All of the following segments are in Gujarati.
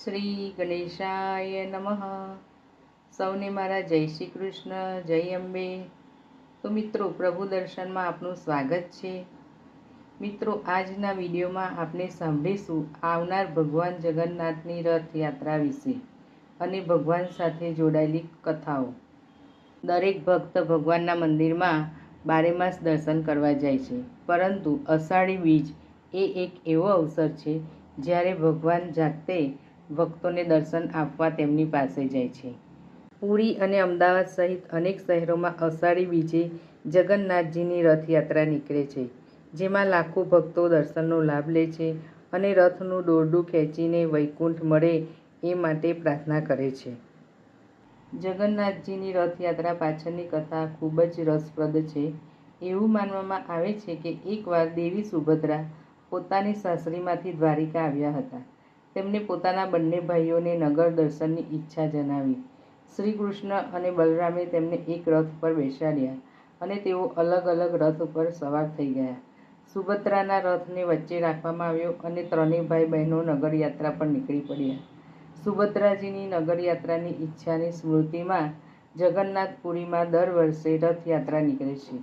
શ્રી ગણેશાય નમઃ. સૌને મારા જય શ્રી કૃષ્ણ, જય અંબે. તો મિત્રો, પ્રભુ દર્શનમાં આપનું સ્વાગત છે. મિત્રો, આજના વિડીયોમાં આપણે સાંભળીશું આવનાર ભગવાન જગન્નાથની રથયાત્રા વિશે અને ભગવાન સાથે જોડાયેલી કથાઓ. દરેક ભક્ત ભગવાનના મંદિરમાં બારે માસ દર્શન કરવા જાય છે, પરંતુ અષાઢી બીજ એ એક એવો અવસર છે જ્યારે ભગવાન જાતે ભક્તોને દર્શન આપવા તેમની પાસે જાય છે. પુરી અને અમદાવાદ સહિત અનેક શહેરોમાં અષાઢી બીજે જગન્નાથજીની રથયાત્રા નીકળે છે, જેમાં લાખો ભક્તો દર્શનનો લાભ લે છે અને રથનું દોરડું ખેંચીને વૈકુંઠ મળે એ માટે પ્રાર્થના કરે છે. જગન્નાથજીની રથયાત્રા પાછળની કથા ખૂબ જ રસપ્રદ છે. એવું માનવામાં આવે છે કે એકવાર દેવી સુભદ્રા પોતાની સાસરીમાંથી દ્વારિકા આવ્યા હતા. તેમણે પોતાના બંને ભાઈઓને નગર દર્શનની ઈચ્છા જણાવી. શ્રી કૃષ્ણ અને બલરામે તેમને એક રથ પર બેસાડ્યા અને તેઓ અલગ અલગ રથ ઉપર સવાર થઈ ગયા. સુભદ્રાના રથને વચ્ચે રાખવામાં આવ્યો અને ત્રણેય ભાઈ બહેનો નગરયાત્રા પર નીકળી પડ્યા. સુભદ્રાજીની નગરયાત્રાની ઈચ્છાની સ્મૃતિમાં જગન્નાથપુરીમાં દર વર્ષે રથયાત્રા નીકળે છે.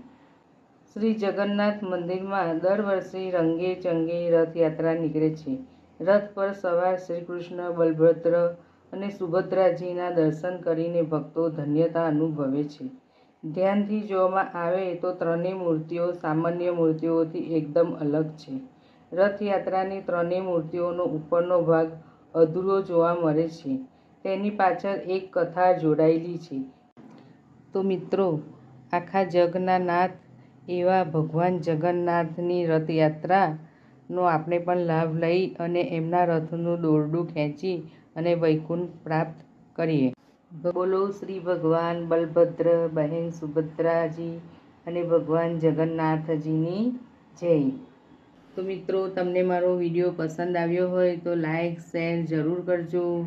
શ્રી જગન્નાથ મંદિરમાં દર વર્ષે રંગે ચંગે રથયાત્રા નીકળે છે. રથ પર સવાર શ્રી કૃષ્ણ બલભદ્ર અને સુભદ્રાજીના દર્શન કરીને ભક્તો ધન્યતા અનુભવે છે. ધ્યાનથી જોવામાં આવે તો ત્રણેય મૂર્તિઓ સામાન્ય મૂર્તિઓથી એકદમ અલગ છે. રથયાત્રાની ત્રણેય મૂર્તિઓનો ઉપરનો ભાગ અધૂરો જોવા મળે છે. તેની પાછળ એક કથા જોડાયેલી છે. તો મિત્રો, આખા જગના નાથ એવા ભગવાન જગન્નાથની રથયાત્રાનો આપણે પણ લાભ લઈ અને એમના રથનું દોરડું ખેંચી અને વૈકુંઠ પ્રાપ્ત કરીએ. બોલો શ્રી ભગવાન બલભદ્ર બહેન સુભદ્રાજી અને ભગવાન જગન્નાથજીની જય. તો મિત્રો, તમને મારો વીડિયો પસંદ આવ્યો હોય તો લાઈક, શેર જરૂર કરજો.